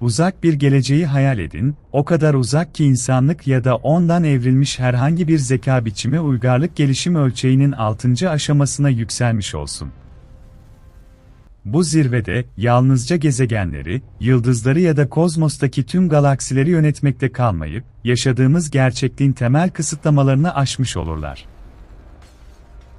Uzak bir geleceği hayal edin, o kadar uzak ki insanlık ya da ondan evrilmiş herhangi bir zeka biçimi uygarlık gelişim ölçeğinin 6. aşamasına yükselmiş olsun. Bu zirvede, yalnızca gezegenleri, yıldızları ya da kozmostaki tüm galaksileri yönetmekte kalmayıp, yaşadığımız gerçekliğin temel kısıtlamalarını aşmış olurlar.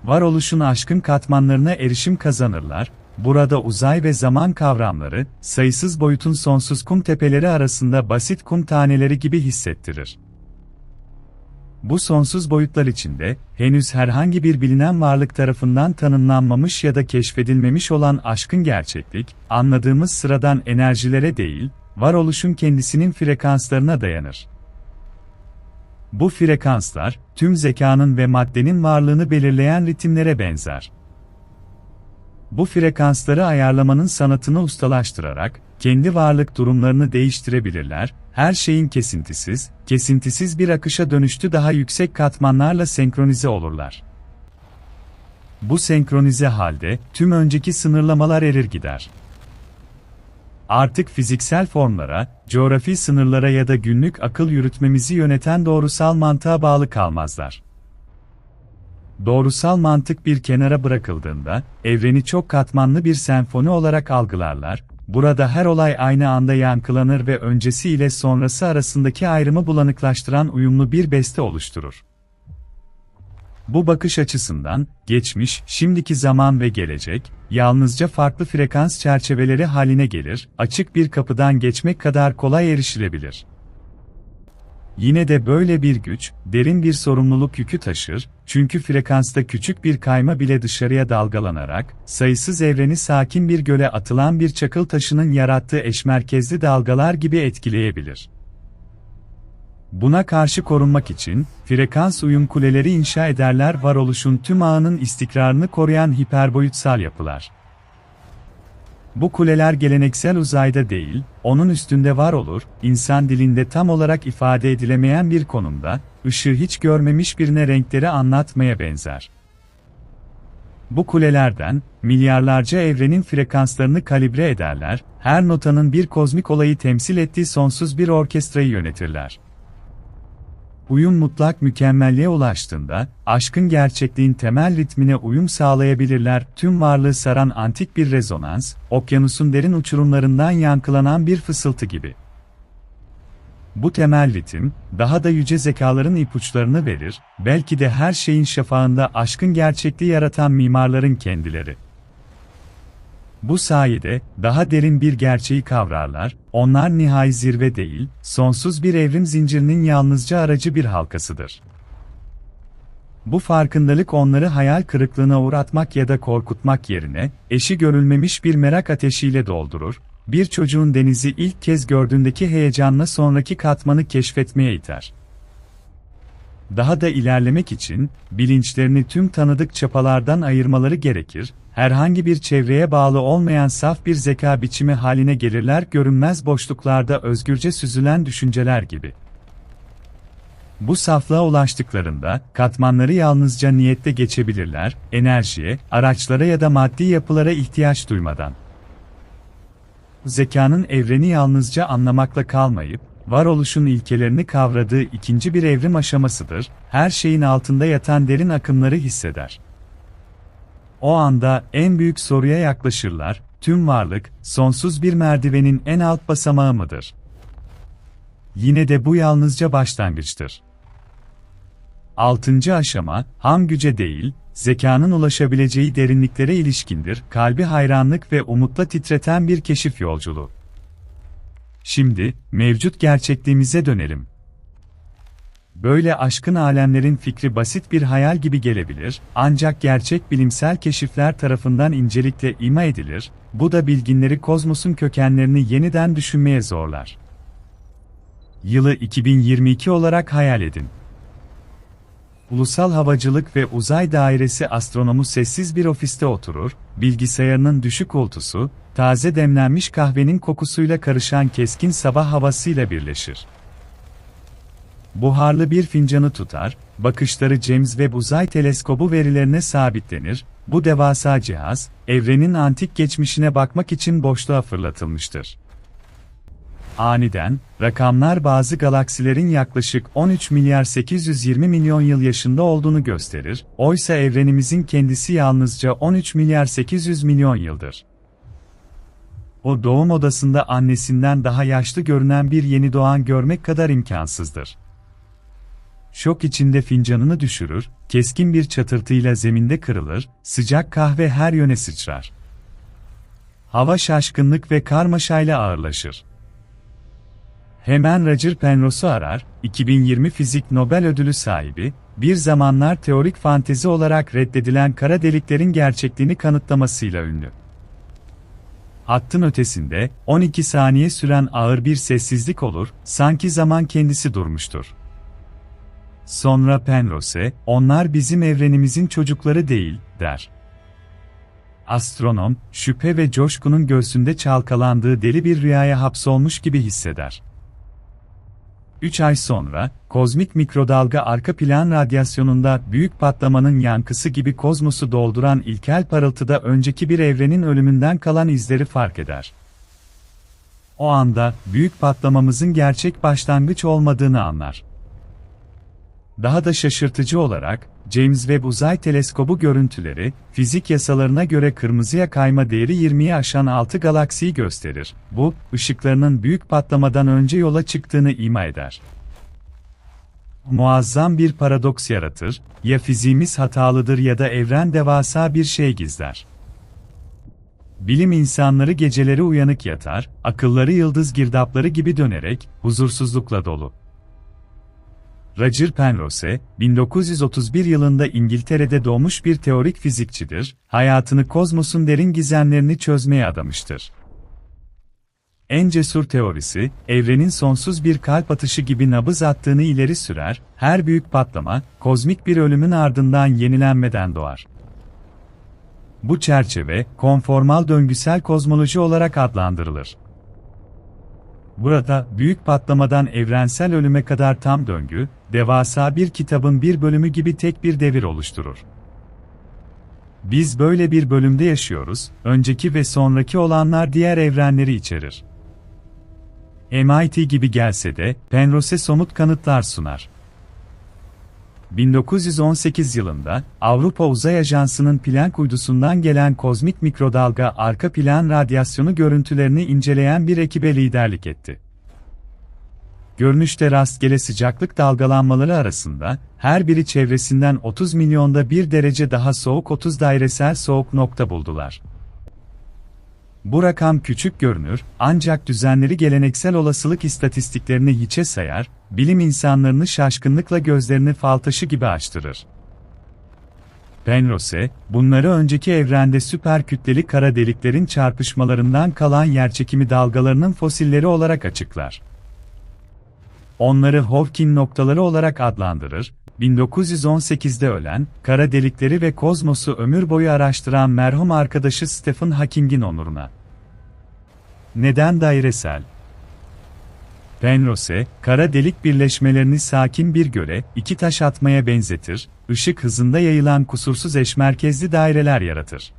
Varoluşun aşkın katmanlarına erişim kazanırlar, burada uzay ve zaman kavramları, sayısız boyutun sonsuz kum tepeleri arasında basit kum taneleri gibi hissettirir. Bu sonsuz boyutlar içinde, henüz herhangi bir bilinen varlık tarafından tanımlanmamış ya da keşfedilmemiş olan aşkın gerçeklik, anladığımız sıradan enerjilere değil, varoluşun kendisinin frekanslarına dayanır. Bu frekanslar, tüm zekanın ve maddenin varlığını belirleyen ritimlere benzer. Bu frekansları ayarlamanın sanatını ustalaştırarak, kendi varlık durumlarını değiştirebilirler, her şeyin kesintisiz, kesintisiz bir akışa dönüştü daha yüksek katmanlarla senkronize olurlar. Bu senkronize halde, tüm önceki sınırlamalar erir gider. Artık fiziksel formlara, coğrafi sınırlara ya da günlük akıl yürütmemizi yöneten doğrusal mantığa bağlı kalmazlar. Doğrusal mantık bir kenara bırakıldığında, evreni çok katmanlı bir senfoni olarak algılarlar, burada her olay aynı anda yankılanır ve öncesi ile sonrası arasındaki ayrımı bulanıklaştıran uyumlu bir beste oluşturur. Bu bakış açısından, geçmiş, şimdiki zaman ve gelecek, yalnızca farklı frekans çerçeveleri haline gelir, açık bir kapıdan geçmek kadar kolay erişilebilir. Yine de böyle bir güç, derin bir sorumluluk yükü taşır, çünkü frekansta küçük bir kayma bile dışarıya dalgalanarak, sayısız evreni sakin bir göle atılan bir çakıl taşının yarattığı eşmerkezli dalgalar gibi etkileyebilir. Buna karşı korunmak için, frekans uyum kuleleri inşa ederler varoluşun tüm ağının istikrarını koruyan hiperboyutsal yapılar. Bu kuleler geleneksel uzayda değil, onun üstünde var olur, insan dilinde tam olarak ifade edilemeyen bir konumda, ışığı hiç görmemiş birine renkleri anlatmaya benzer. Bu kulelerden, milyarlarca evrenin frekanslarını kalibre ederler, her notanın bir kozmik olayı temsil ettiği sonsuz bir orkestrayı yönetirler. Uyum mutlak mükemmelliğe ulaştığında, aşkın gerçekliğin temel ritmine uyum sağlayabilirler, tüm varlığı saran antik bir rezonans, okyanusun derin uçurumlarından yankılanan bir fısıltı gibi. Bu temel ritim, daha da yüce zekaların ipuçlarını verir, belki de her şeyin şafağında aşkın gerçekliği yaratan mimarların kendileri. Bu sayede, daha derin bir gerçeği kavrarlar, onlar nihai zirve değil, sonsuz bir evrim zincirinin yalnızca aracı bir halkasıdır. Bu farkındalık onları hayal kırıklığına uğratmak ya da korkutmak yerine, eşi görülmemiş bir merak ateşiyle doldurur, bir çocuğun denizi ilk kez gördüğündeki heyecanla sonraki katmanı keşfetmeye iter. Daha da ilerlemek için, bilinçlerini tüm tanıdık çapalardan ayırmaları gerekir, herhangi bir çevreye bağlı olmayan saf bir zeka biçimi haline gelirler görünmez boşluklarda özgürce süzülen düşünceler gibi. Bu saflığa ulaştıklarında, katmanları yalnızca niyette geçebilirler, enerjiye, araçlara ya da maddi yapılara ihtiyaç duymadan. Zekanın evreni yalnızca anlamakla kalmayıp, varoluşun ilkelerini kavradığı ikinci bir evrim aşamasıdır, her şeyin altında yatan derin akımları hisseder. O anda en büyük soruya yaklaşırlar, tüm varlık, sonsuz bir merdivenin en alt basamağı mıdır? Yine de bu yalnızca başlangıçtır. Altıncı aşama, ham güce değil, zekanın ulaşabileceği derinliklere ilişkindir, kalbi hayranlık ve umutla titreten bir keşif yolculuğu. Şimdi, mevcut gerçekliğimize dönelim. Böyle aşkın alemlerin fikri basit bir hayal gibi gelebilir, ancak gerçek bilimsel keşifler tarafından incelikle ima edilir, bu da bilginleri kozmosun kökenlerini yeniden düşünmeye zorlar. Yılı 2022 olarak hayal edin. Ulusal Havacılık ve Uzay Dairesi astronomu sessiz bir ofiste oturur, bilgisayarının düşük oltusu, taze demlenmiş kahvenin kokusuyla karışan keskin sabah havasıyla birleşir. Buharlı bir fincanı tutar, bakışları James Webb Uzay Teleskobu verilerine sabitlenir, bu devasa cihaz, evrenin antik geçmişine bakmak için boşluğa fırlatılmıştır. Aniden, rakamlar bazı galaksilerin yaklaşık 13 milyar 820 milyon yıl yaşında olduğunu gösterir, oysa evrenimizin kendisi yalnızca 13 milyar 800 milyon yıldır. O doğum odasında annesinden daha yaşlı görünen bir yeni doğan görmek kadar imkansızdır. Şok içinde fincanını düşürür, keskin bir çatırtıyla zeminde kırılır, sıcak kahve her yöne sıçrar. Hava şaşkınlık ve karmaşayla ağırlaşır. Hemen Roger Penrose'u arar, 2020 Fizik Nobel Ödülü sahibi, bir zamanlar teorik fantezi olarak reddedilen kara deliklerin gerçekliğini kanıtlamasıyla ünlü. Hattın ötesinde, 12 saniye süren ağır bir sessizlik olur, sanki zaman kendisi durmuştur. Sonra Penrose, onlar bizim evrenimizin çocukları değil, der. Astronom, şüphe ve coşkunun göğsünde çalkalandığı deli bir rüyaya hapsolmuş gibi hisseder. 3 ay sonra, kozmik mikrodalga arka plan radyasyonunda büyük patlamanın yankısı gibi kozmosu dolduran ilkel parıltıda önceki bir evrenin ölümünden kalan izleri fark eder. O anda, büyük patlamamızın gerçek başlangıç olmadığını anlar. Daha da şaşırtıcı olarak, James Webb Uzay Teleskobu görüntüleri, fizik yasalarına göre kırmızıya kayma değeri 20'yi aşan 6 galaksiyi gösterir. Bu, ışıklarının büyük patlamadan önce yola çıktığını ima eder. Muazzam bir paradoks yaratır, ya fiziğimiz hatalıdır ya da evren devasa bir şey gizler. Bilim insanları geceleri uyanık yatar, akılları yıldız girdapları gibi dönerek, huzursuzlukla dolu. Roger Penrose, 1931 yılında İngiltere'de doğmuş bir teorik fizikçidir, hayatını kozmosun derin gizemlerini çözmeye adamıştır. En cesur teorisi, evrenin sonsuz bir kalp atışı gibi nabız attığını ileri sürer, her büyük patlama, kozmik bir ölümün ardından yenilenmeden doğar. Bu çerçeve, konformal döngüsel kozmoloji olarak adlandırılır. Burada, büyük patlamadan evrensel ölüme kadar tam döngü, devasa bir kitabın bir bölümü gibi tek bir devir oluşturur. Biz böyle bir bölümde yaşıyoruz, önceki ve sonraki olanlar diğer evrenleri içerir. MIT gibi gelse de, Penrose somut kanıtlar sunar. 1918 yılında, Avrupa Uzay Ajansı'nın Planck uydusundan gelen kozmik mikrodalga arka plan radyasyonu görüntülerini inceleyen bir ekibe liderlik etti. Görünüşte rastgele sıcaklık dalgalanmaları arasında, her biri çevresinden 30 milyonda bir derece daha soğuk 30 dairesel soğuk nokta buldular. Bu rakam küçük görünür, ancak düzenleri geleneksel olasılık istatistiklerini hiçe sayar, bilim insanlarını şaşkınlıkla gözlerini fal taşı gibi açtırır. Penrose, bunları önceki evrende süper kütleli kara deliklerin çarpışmalarından kalan yerçekimi dalgalarının fosilleri olarak açıklar. Onları Hawking noktaları olarak adlandırır, 1918'de ölen, kara delikleri ve kozmosu ömür boyu araştıran merhum arkadaşı Stephen Hawking'in onuruna. Neden dairesel? Penrose, kara delik birleşmelerini sakin bir göre, iki taş atmaya benzetir, ışık hızında yayılan kusursuz eşmerkezli daireler yaratır.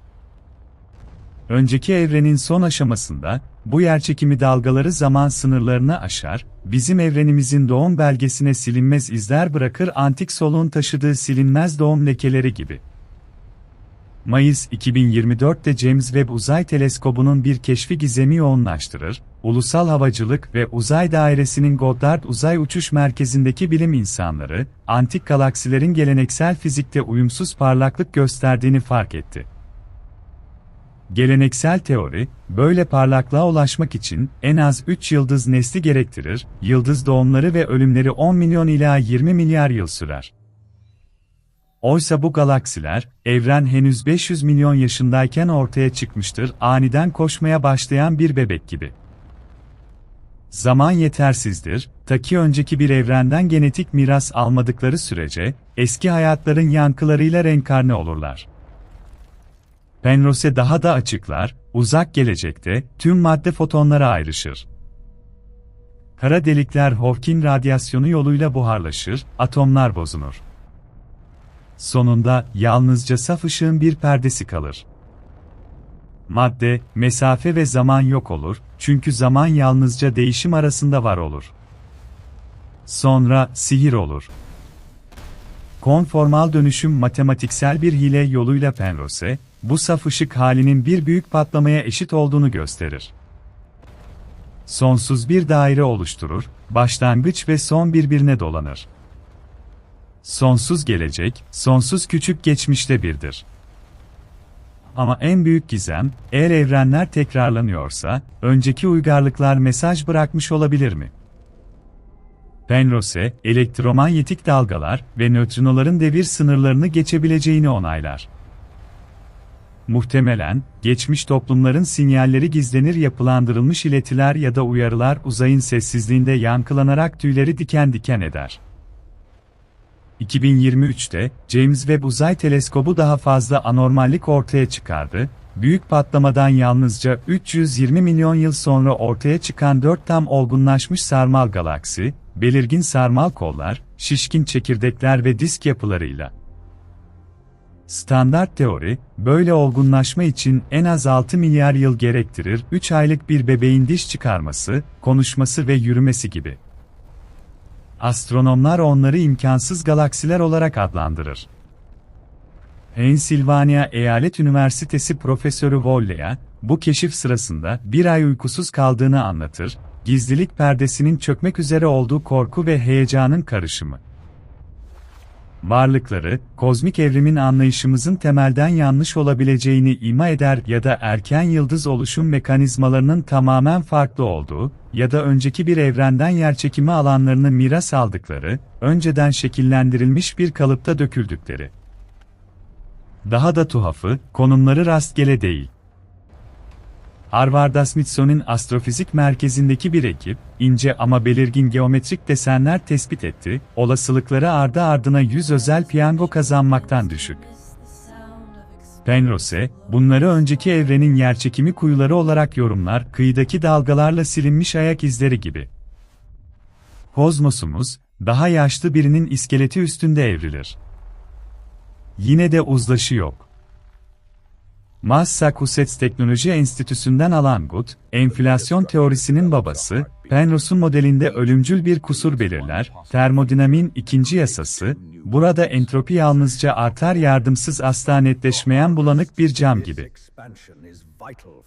Önceki evrenin son aşamasında, bu yerçekimi dalgaları zaman sınırlarını aşar, bizim evrenimizin doğum belgesine silinmez izler bırakır antik soluğun taşıdığı silinmez doğum lekeleri gibi. Mayıs 2024'te James Webb Uzay Teleskobu'nun bir keşfi gizemi yoğunlaştırır, Ulusal Havacılık ve Uzay Dairesi'nin Goddard Uzay Uçuş Merkezi'ndeki bilim insanları, antik galaksilerin geleneksel fizikte uyumsuz parlaklık gösterdiğini fark etti. Geleneksel teori, böyle parlaklığa ulaşmak için en az 3 yıldız nesli gerektirir, yıldız doğumları ve ölümleri 10 milyon ila 20 milyar yıl sürer. Oysa bu galaksiler, evren henüz 500 milyon yaşındayken ortaya çıkmıştır, aniden koşmaya başlayan bir bebek gibi. Zaman yetersizdir, ta ki önceki bir evrenden genetik miras almadıkları sürece, eski hayatların yankılarıyla renkarne olurlar. Penrose daha da açıklar, uzak gelecekte, tüm madde fotonlara ayrışır. Kara delikler Hawking radyasyonu yoluyla buharlaşır, atomlar bozunur. Sonunda, yalnızca saf ışığın bir perdesi kalır. madde, mesafe ve zaman yok olur, çünkü zaman yalnızca değişim arasında var olur. Sonra, sihir olur. Konformal dönüşüm matematiksel bir hile yoluyla Penrose, bu saf ışık halinin bir büyük patlamaya eşit olduğunu gösterir. Sonsuz bir daire oluşturur, başlangıç ve son birbirine dolanır. Sonsuz gelecek, sonsuz küçük geçmişte birdir. Ama en büyük gizem, eğer evrenler tekrarlanıyorsa, önceki uygarlıklar mesaj bırakmış olabilir mi? Penrose, elektromanyetik dalgalar ve nötrinoların devir sınırlarını geçebileceğini onaylar. Muhtemelen, geçmiş toplumların sinyalleri gizlenir yapılandırılmış iletiler ya da uyarılar uzayın sessizliğinde yankılanarak tüyleri diken diken eder. 2023'te, James Webb Uzay Teleskobu daha fazla anormallik ortaya çıkardı, büyük patlamadan yalnızca 320 milyon yıl sonra ortaya çıkan dört tam olgunlaşmış sarmal galaksi, belirgin sarmal kollar, şişkin çekirdekler ve disk yapılarıyla. Standart teori, böyle olgunlaşma için en az 6 milyar yıl gerektirir, 3 aylık bir bebeğin diş çıkarması, konuşması ve yürümesi gibi. Astronomlar onları imkansız galaksiler olarak adlandırır. Pennsylvania Eyalet Üniversitesi Profesörü Wollea, bu keşif sırasında bir ay uykusuz kaldığını anlatır, gizlilik perdesinin çökmek üzere olduğu korku ve heyecanın karışımı. Varlıkları, kozmik evrimin anlayışımızın temelden yanlış olabileceğini ima eder ya da erken yıldız oluşum mekanizmalarının tamamen farklı olduğu ya da önceki bir evrenden yerçekimi alanlarını miras aldıkları, önceden şekillendirilmiş bir kalıpta döküldükleri. Daha da tuhafı, konumları rastgele değil. Harvard Smithsonian Astrofizik Merkezi'ndeki bir ekip, ince ama belirgin geometrik desenler tespit etti, olasılıkları ardı ardına 100 özel piyango kazanmaktan düşük. Penrose, bunları önceki evrenin yerçekimi kuyuları olarak yorumlar, kıyıdaki dalgalarla silinmiş ayak izleri gibi. Kozmosumuz, daha yaşlı birinin iskeleti üstünde evrilir. Yine de uzlaşı yok. Massachusetts Teknoloji Enstitüsü'nden alan Good, enflasyon teorisinin babası, Penrose'un modelinde ölümcül bir kusur belirler, termodinamiğin ikinci yasası, burada entropi yalnızca artar yardımsız asla netleşmeyen bulanık bir cam gibi.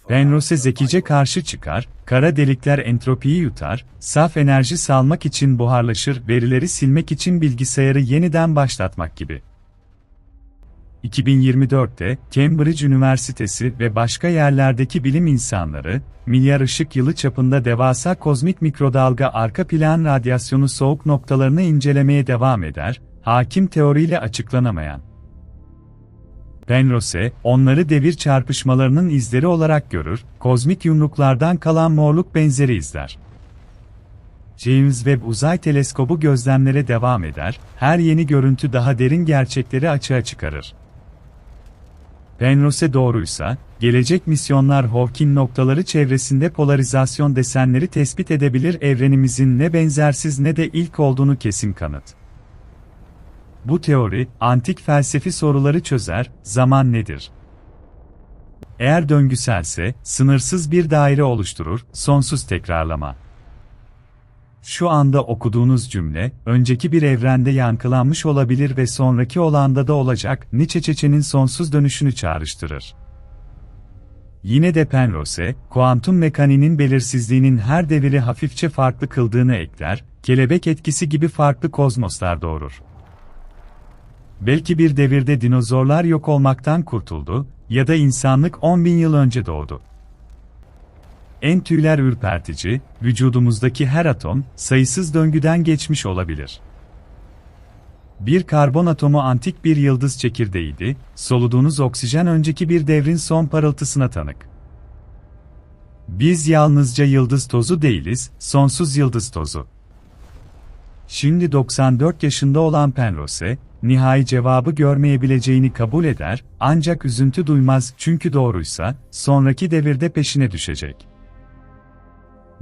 Penrose zekice karşı çıkar, kara delikler entropiyi yutar, saf enerji salmak için buharlaşır, verileri silmek için bilgisayarı yeniden başlatmak gibi. 2024'te Cambridge Üniversitesi ve başka yerlerdeki bilim insanları, milyar ışık yılı çapında devasa kozmik mikrodalga arka plan radyasyonu soğuk noktalarını incelemeye devam eder, hakim teoriyle açıklanamayan. Penrose, onları devir çarpışmalarının izleri olarak görür, kozmik yumruklardan kalan morluk benzeri izler. James Webb Uzay Teleskobu gözlemlere devam eder, her yeni görüntü daha derin gerçekleri açığa çıkarır. Penrose doğruysa, gelecek misyonlar Hawking noktaları çevresinde polarizasyon desenleri tespit edebilir evrenimizin ne benzersiz ne de ilk olduğunu kesin kanıt. Bu teori, antik felsefi soruları çözer, zaman nedir? Eğer döngüselse, sınırsız bir daire oluşturur, sonsuz tekrarlama. Şu anda okuduğunuz cümle, önceki bir evrende yankılanmış olabilir ve sonraki olanda da olacak, Nietzsche Çeçe'nin sonsuz dönüşünü çağrıştırır. Yine de Penrose, kuantum mekaniğinin belirsizliğinin her deviri hafifçe farklı kıldığını ekler, kelebek etkisi gibi farklı kozmoslar doğurur. Belki bir devirde dinozorlar yok olmaktan kurtuldu, ya da insanlık 10 bin yıl önce doğdu. En tüyler ürpertici, vücudumuzdaki her atom, sayısız döngüden geçmiş olabilir. Bir karbon atomu antik bir yıldız çekirdeğiydi, soluduğunuz oksijen önceki bir devrin son parıltısına tanık. Biz yalnızca yıldız tozu değiliz, sonsuz yıldız tozu. Şimdi 94 yaşında olan Penrose, nihai cevabı görmeyebileceğini kabul eder, ancak üzüntü duymaz çünkü doğruysa, sonraki devirde peşine düşecek.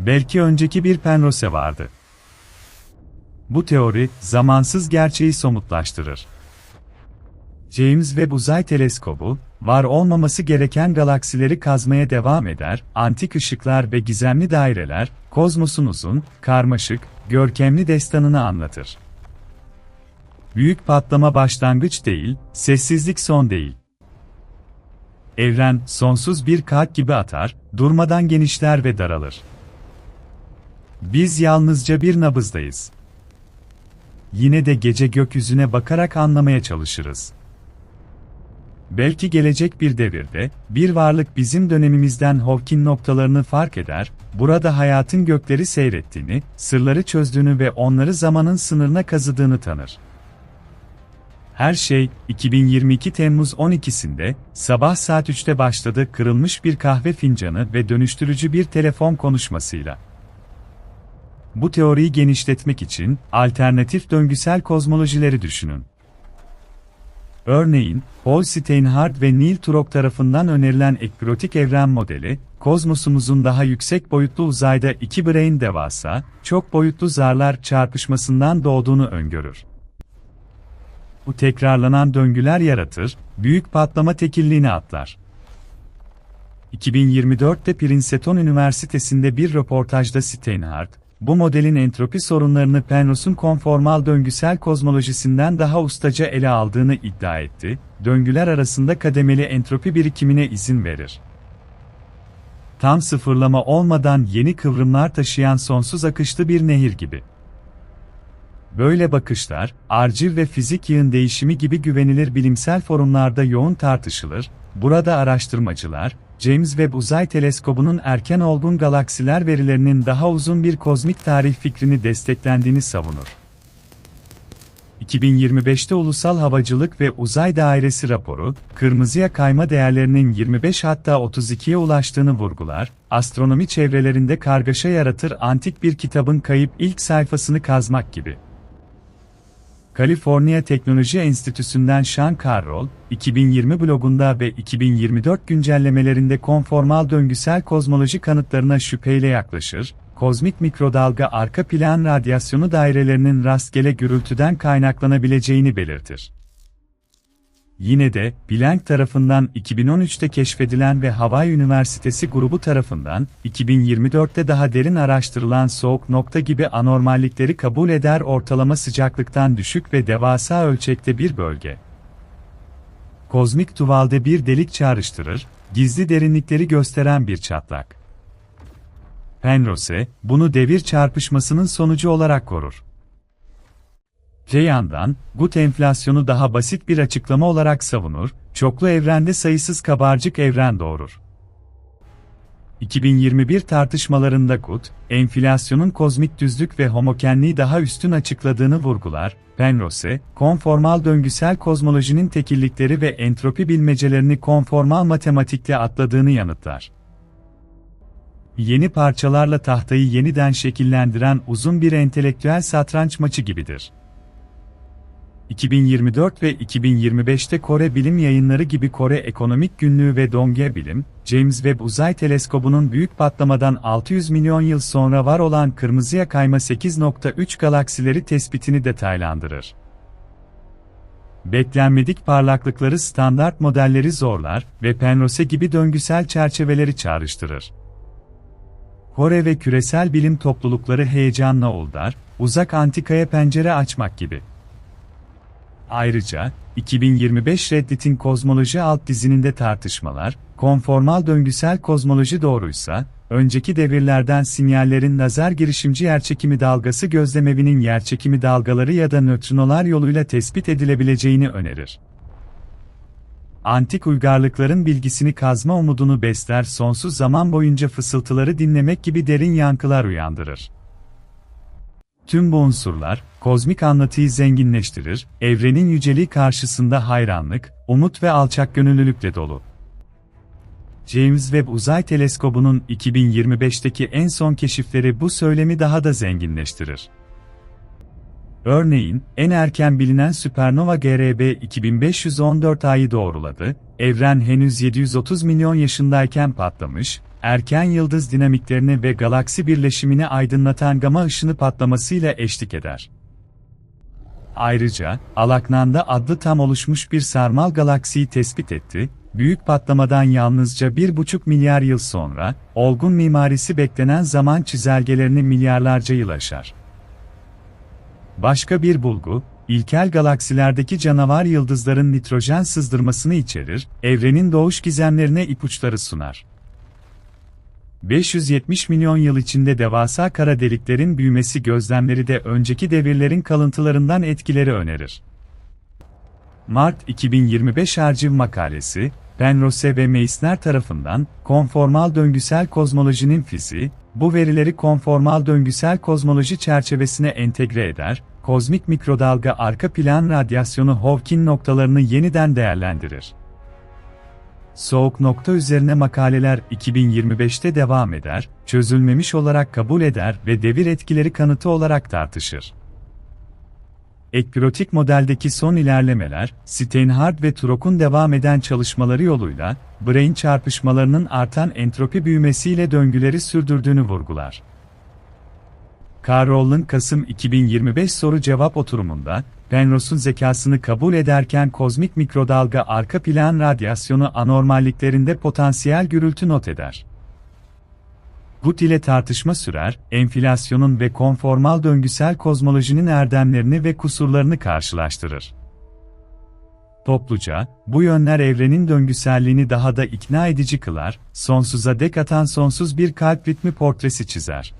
Belki önceki bir Penrose vardı. Bu teori, zamansız gerçeği somutlaştırır. James Webb Uzay Teleskobu, var olmaması gereken galaksileri kazmaya devam eder, antik ışıklar ve gizemli daireler, kozmosun uzun, karmaşık, görkemli destanını anlatır. Büyük patlama başlangıç değil, sessizlik son değil. Evren, sonsuz bir kalp gibi atar, durmadan genişler ve daralır. Biz yalnızca bir nabızdayız. Yine de gece gökyüzüne bakarak anlamaya çalışırız. Belki gelecek bir devirde, bir varlık bizim dönemimizden Hawking noktalarını fark eder, burada hayatın gökleri seyrettiğini, sırları çözdüğünü ve onları zamanın sınırına kazıdığını tanır. Her şey, 2022 Temmuz 12'sinde, sabah saat 3'te başladı kırılmış bir kahve fincanı ve dönüştürücü bir telefon konuşmasıyla. Bu teoriyi genişletmek için, alternatif döngüsel kozmolojileri düşünün. Örneğin, Paul Steinhardt ve Neil Turok tarafından önerilen ekpirotik evren modeli, kozmosumuzun daha yüksek boyutlu uzayda iki bireyin devasa, çok boyutlu zarlar çarpışmasından doğduğunu öngörür. Bu tekrarlanan döngüler yaratır, büyük patlama tekilliğini atlar. 2024'te Princeton Üniversitesi'nde bir röportajda Steinhardt, bu modelin entropi sorunlarını Penrose'un konformal döngüsel kozmolojisinden daha ustaca ele aldığını iddia etti, döngüler arasında kademeli entropi birikimine izin verir. Tam sıfırlama olmadan yeni kıvrımlar taşıyan sonsuz akışlı bir nehir gibi. Böyle bakışlar, arcil ve fizik yığın değişimi gibi güvenilir bilimsel forumlarda yoğun tartışılır, burada araştırmacılar, James Webb Uzay Teleskobu'nun erken olgun galaksiler verilerinin daha uzun bir kozmik tarih fikrini desteklendiğini savunur. 2025'te Ulusal Havacılık ve Uzay Dairesi raporu, kırmızıya kayma değerlerinin 25 hatta 32'ye ulaştığını vurgular, astronomi çevrelerinde kargaşa yaratır antik bir kitabın kayıp ilk sayfasını kazmak gibi. Kaliforniya Teknoloji Enstitüsü'nden Sean Carroll, 2020 blogunda ve 2024 güncellemelerinde konformal döngüsel kozmoloji kanıtlarına şüpheyle yaklaşır, kozmik mikrodalga arka plan radyasyonu dairelerinin rastgele gürültüden kaynaklanabileceğini belirtir. Yine de, Planck tarafından 2013'te keşfedilen ve Hawaii Üniversitesi grubu tarafından 2024'te daha derin araştırılan soğuk nokta gibi anormallikleri kabul eder ortalama sıcaklıktan düşük ve devasa ölçekte bir bölge. Kozmik tuvalde bir delik çağrıştırır, gizli derinlikleri gösteren bir çatlak. Penrose, bunu devir çarpışmasının sonucu olarak korur. Öte yandan, GUT enflasyonu daha basit bir açıklama olarak savunur, çoklu evrende sayısız kabarcık evren doğurur. 2021 tartışmalarında GUT, enflasyonun kozmik düzlük ve homokenliği daha üstün açıkladığını vurgular, Penrose, konformal döngüsel kozmolojinin tekillikleri ve entropi bilmecelerini konformal matematikle atladığını yanıtlar. Yeni parçalarla tahtayı yeniden şekillendiren uzun bir entelektüel satranç maçı gibidir. 2024 ve 2025'te Kore Bilim Yayınları gibi Kore Ekonomik Günlüğü ve Dongye Bilim, James Webb Uzay Teleskobu'nun büyük patlamadan 600 milyon yıl sonra var olan kırmızıya kayma 8.3 galaksileri tespitini detaylandırır. Beklenmedik parlaklıkları standart modelleri zorlar ve Penrose gibi döngüsel çerçeveleri çağrıştırır. Kore ve küresel bilim toplulukları heyecanla uldar, uzak antikaya pencere açmak gibi. Ayrıca, 2025 Reddit'in kozmoloji alt dizininde tartışmalar, konformal döngüsel kozmoloji doğruysa, önceki devirlerden sinyallerin lazer girişimci yerçekimi dalgası gözlemevinin yerçekimi dalgaları ya da nötrinolar yoluyla tespit edilebileceğini önerir. Antik uygarlıkların bilgisini kazma umudunu besler sonsuz zaman boyunca fısıltıları dinlemek gibi derin yankılar uyandırır. Tüm bu unsurlar, kozmik anlatıyı zenginleştirir, evrenin yüceliği karşısında hayranlık, umut ve alçakgönüllülükle dolu. James Webb Uzay Teleskobu'nun 2025'teki en son keşifleri bu söylemi daha da zenginleştirir. Örneğin, en erken bilinen süpernova GRB 2514 ayı doğruladı, evren henüz 730 milyon yaşındayken patlamış, erken yıldız dinamiklerini ve galaksi birleşimini aydınlatan gama ışını patlamasıyla eşlik eder. Ayrıca, Alaknanda adlı tam oluşmuş bir sarmal galaksiyi tespit etti, büyük patlamadan yalnızca 1,5 milyar yıl sonra, olgun mimarisi beklenen zaman çizelgelerini milyarlarca yıl aşar. Başka bir bulgu, ilkel galaksilerdeki canavar yıldızların nitrojen sızdırmasını içerir, evrenin doğuş gizemlerine ipuçları sunar. 570 milyon yıl içinde devasa kara deliklerin büyümesi gözlemleri de önceki devirlerin kalıntılarından etkileri önerir. Mart 2025 Archive makalesi, Penrose ve Meissner tarafından, konformal döngüsel kozmolojinin fiziği, bu verileri konformal döngüsel kozmoloji çerçevesine entegre eder, kozmik mikrodalga arka plan radyasyonu Hawking noktalarını yeniden değerlendirir. Soğuk nokta üzerine makaleler 2025'te devam eder, çözülmemiş olarak kabul eder ve devir etkileri kanıtı olarak tartışır. Ekpirotik modeldeki son ilerlemeler, Steinhardt ve Turok'un devam eden çalışmaları yoluyla, brain çarpışmalarının artan entropi büyümesiyle döngüleri sürdürdüğünü vurgular. Carroll'ın Kasım 2025 soru-cevap oturumunda, Penrose'un zekasını kabul ederken kozmik mikrodalga arka plan radyasyonu anormalliklerinde potansiyel gürültü not eder. Gut ile tartışma sürer, enflasyonun ve konformal döngüsel kozmolojinin erdemlerini ve kusurlarını karşılaştırır. Topluca, bu yönler evrenin döngüselliğini daha da ikna edici kılar, sonsuza dek atan sonsuz bir kalp ritmi portresi çizer.